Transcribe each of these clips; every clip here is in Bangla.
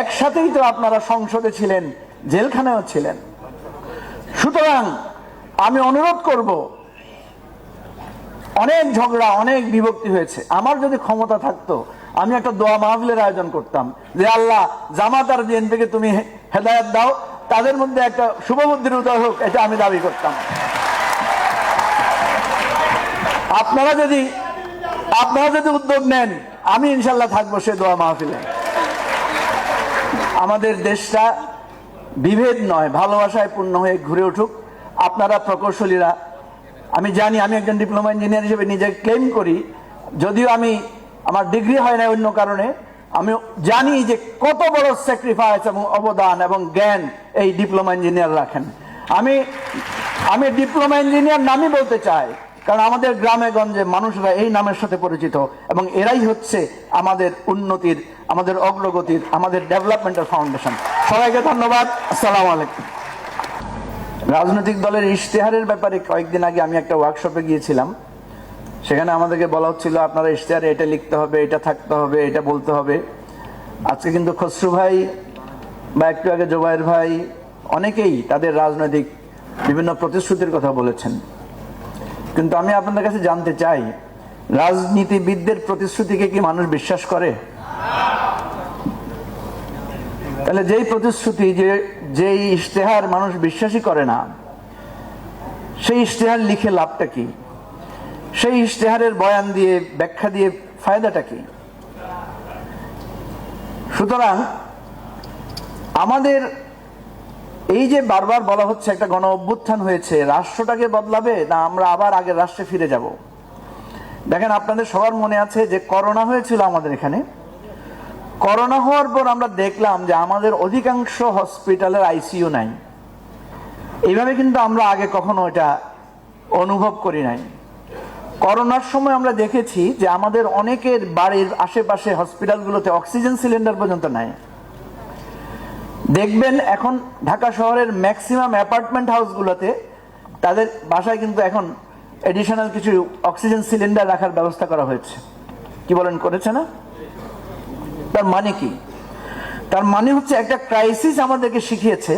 একসাথেই তো আপনারা সংসদে ছিলেন, জেলখানায়ও ছিলেন। সুতরাং আমি অনুরোধ করব, অনেক ঝগড়া, অনেক বিভক্তি হয়েছে। আমার যদি ক্ষমতা থাকতো, আমি একটা দোয়া মাহফিলের আয়োজন করতাম, যে আল্লাহ জামাত আর বিএনপিকে তুমি হেদায়ত দাও, তাদের মধ্যে একটা শুভবুদ্ধির উদয় হোক, এটা আমি দাবি করতাম। আপনারা যদি আপনারা যদি উদ্যোগ নেন, আমি ইনশাল্লাহ থাকব সে দোয়া মাহফিলে। আমাদের দেশটা বিভেদ নয়, ভালোবাসায় পূর্ণ হয়ে ঘুরে উঠুক। আপনারা প্রকৌশলীরা, আমি জানি, আমি একজন ডিপ্লোমা ইঞ্জিনিয়ার হিসেবে নিজে ক্লেম করি, যদিও আমি আমার ডিগ্রি হয় না অন্য কারণে, আমি জানি যে কত বড় স্যাক্রিফাইস এবং অবদান এবং জ্ঞান এই ডিপ্লোমা ইঞ্জিনিয়ার রাখেন। আমি আমি ডিপ্লোমা ইঞ্জিনিয়ার নামই বলতে চাই কারণ আমাদের গ্রামে গঞ্জে মানুষরা এই নামের সাথে পরিচিত এবং এরাই হচ্ছে আমাদের উন্নতির, আমাদের অগ্রগতির, আমাদের ডেভেলপমেন্টের ফাউন্ডেশন। সবাইকে ধন্যবাদ। আসসালামু আলাইকুম। রাজনৈতিক দলের ইশতেহারের ব্যাপারে কয়েকদিন আগে আমি একটা ওয়ার্কশপে গিয়েছিলাম। সেখানে আমাদেরকে বলা হচ্ছিল, আপনারা ইশতেহারে এটা লিখতে হবে, এটা থাকতে হবে, এটা বলতে হবে। আজকে কিন্তু খসরু ভাই বা একটু আগে জোবাইর ভাই অনেকেই তাদের রাজনৈতিক বিভিন্ন প্রতিশ্রুতির কথা বলেছেন। কিন্তু আমি আপনাদের কাছে জানতে চাই, রাজনীতিবিদদের প্রতিশ্রুতিকে কি মানুষ বিশ্বাস করে? তাহলে যেই প্রতিশ্রুতি যে, যেই ইশতেহার মানুষ বিশ্বাসই করে না, সেই ইশতেহার লিখে লাভটা কি? সেই ইশতেহারের বয়ান দিয়ে, ব্যাখ্যা দিয়ে ফায়দাটা কি? সুতরাং আমাদের এই যে বারবার বলা হচ্ছে একটা গণ অভ্যুত্থান হয়েছে, রাষ্ট্রটাকে বদলাবে না আমরা আবার আগের রাষ্ট্রে ফিরে যাব? দেখেন, আপনাদের সবার মনে আছে যে করোনা হয়েছিল আমাদের এখানে। করোনা হওয়ার পর আমরা দেখলাম যে আমাদের অধিকাংশ হসপিটালের আইসিইউ নাই। এইভাবে কিন্তু আমরা আগে কখনো এটা অনুভব করি নাই। করোনার সময় আমরা দেখেছি যে আমাদের অনেকের বাড়ির আশেপাশে হসপিটালগুলোতে অক্সিজেন সিলিন্ডার পর্যন্ত নাই। দেখবেন এখন ঢাকা শহরের ম্যাক্সিমাম অ্যাপার্টমেন্ট হাউসগুলোতে তাদের বাসায় কিন্তু এখন এডিশনাল কিছু অক্সিজেন সিলিন্ডার রাখার ব্যবস্থা করা হয়েছে। কি বলেন, করেছে না? তার মানে কি? তার মানে হচ্ছে একটা ক্রাইসিস আমাদেরকে শিখিয়েছে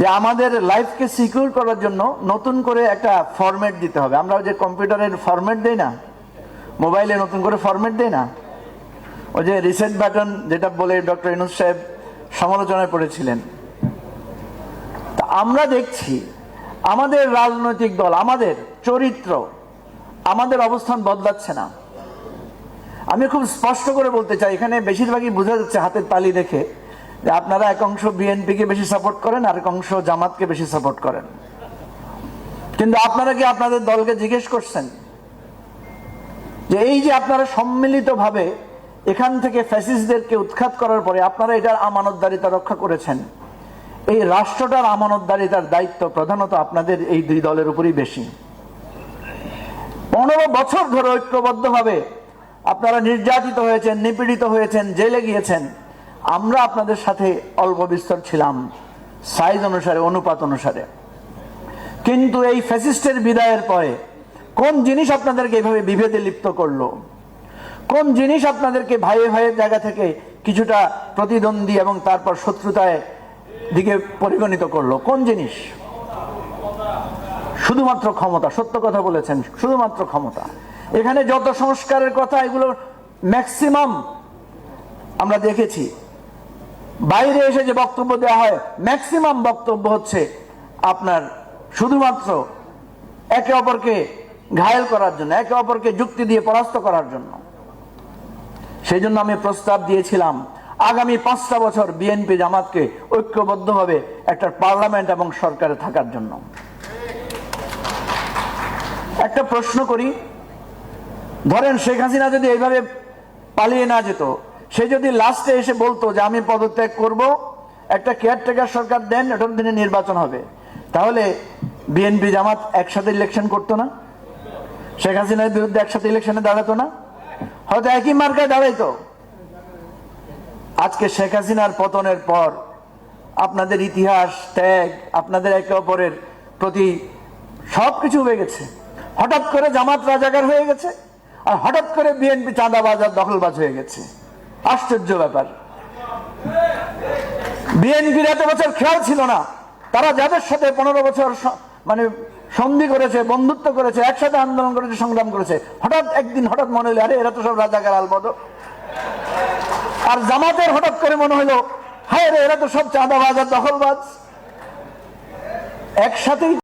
যে আমাদের লাইফকে সিকিউর করার জন্য নতুন করে একটা ফরম্যাট দিতে হবে। আমরা যে কম্পিউটারের ফরম্যাট দেই না মোবাইলে নতুন করে ফরম্যাট দেই না, ওই যে রিসেট বাটন যেটা বলে ডক্টর ইনুস সাহেব সমালোচনায় পড়েছিলেন। তা আমরা দেখছি, আমাদের রাজনৈতিক দল, আমাদের চরিত্র, আমাদের অবস্থান বদলাচ্ছে না। আমি খুব স্পষ্ট করে বলতে চাই, এখানে বেশিরভাগই বোঝা যাচ্ছে হাতের তালি দেখে, যে আপনারা এক অংশ বিএনপিকে বেশি সাপোর্ট করেন আর এক অংশ জামাতকে বেশি সাপোর্ট করেন। কিন্তু আপনারা কি আপনাদের দলকে জিজ্ঞেস করছেন? যে এই যে আপনারা সম্মিলিতভাবে এখান থেকে ফ্যাসিস্টদেরকে উৎখাত করার পরে আপনারা এটার আমানতদারিতা রক্ষা করেছেন। এই রাষ্ট্রটার আমানতদারিতার দায়িত্ব প্রধানত আপনাদের এই দুই দলের উপরই বেশি। পনেরো বছর ধরে ঐক্যবদ্ধভাবে আপনারা নির্যাতিত হয়েছেন, নিপীড়িত হয়েছেন, জেলে গিয়েছেন। আমরা আপনাদের সাথে অল্প বিস্তর ছিলাম, সাইজ অনুসারে, অনুপাত অনুসারে। কিন্তু এই ফ্যাসিস্টের বিদায়ের পরে কোন জিনিস আপনাদেরকে এইভাবে বিভেদে লিপ্ত করল? কোন জিনিস আপনাদেরকে ভাইয়ে ভাইয়ের জায়গা থেকে কিছুটা প্রতিদ্বন্দ্বী এবং তারপর শত্রুতায় দিকে পরিগণিত করল? কোন জিনিস? শুধুমাত্র ক্ষমতা, সত্য কথা বলেছেন, শুধুমাত্র ক্ষমতা। এখানে যত সংস্কারের কথা, এগুলো ম্যাক্সিমাম আমরা দেখেছি। বাইরে এসে যে বক্তব্য দেওয়া হয় ম্যাক্সিমাম বক্তব্য হচ্ছে আপনার শুধুমাত্র একে অপরকে ঘায়েল করার জন্য, একে অপরকে যুক্তি দিয়ে পরাস্ত করার জন্য। সেই জন্য আমি প্রস্তাব দিয়েছিলাম, আগামী পাঁচটা বছর বিএনপি জামাতকে ঐক্যবদ্ধভাবে একটা পার্লামেন্ট এবং সরকারে থাকার জন্য। একটা প্রশ্ন করি, ধরেন শেখ হাসিনা যদি এইভাবে পালিয়ে না যেত, সে যদি লাস্টে এসে বলতো যে আমি পদত্যাগ করব, একটা কেয়ারটেকার সরকার দেন, এটার দিনে নির্বাচন হবে, তাহলে বিএনপি জামাত একসাথে ইলেকশন করতো না? শেখ হাসিনার বিরুদ্ধে একসাথে ইলেকশনে দাঁড়াতো না? হয়তো একই মার্কায় দাঁড়াইতো। আজকে শেখ হাসিনার পতনের পর আপনাদের ইতিহাস, ত্যাগ, আপনাদের একে অপরের প্রতি সবকিছু হয়ে গেছে। হঠাৎ করে জামাত রাজাকার হয়ে গেছে আর হঠাৎ করে বিএনপি চাঁদাবাজ আর দখলবাজ হয়ে গেছে। আশ্চর্য ব্যাপার। বিএনপির এত বছর খেয়াল ছিল না। তারা যাদের সাথে পনেরো বছর মানে সন্ধি করেছে, বন্ধুত্ব করেছে, একসাথে আন্দোলন করেছে, সংগ্রাম করেছে। হঠাৎ একদিন হঠাৎ মনে হলো, আরে এরা তো সব রাজাকার আলবদ আর জামাতের হঠাৎ করে মনে হইল হায় রে, এরা তো সব চাঁদাবাজ আর দখলবাজ। একসাথেই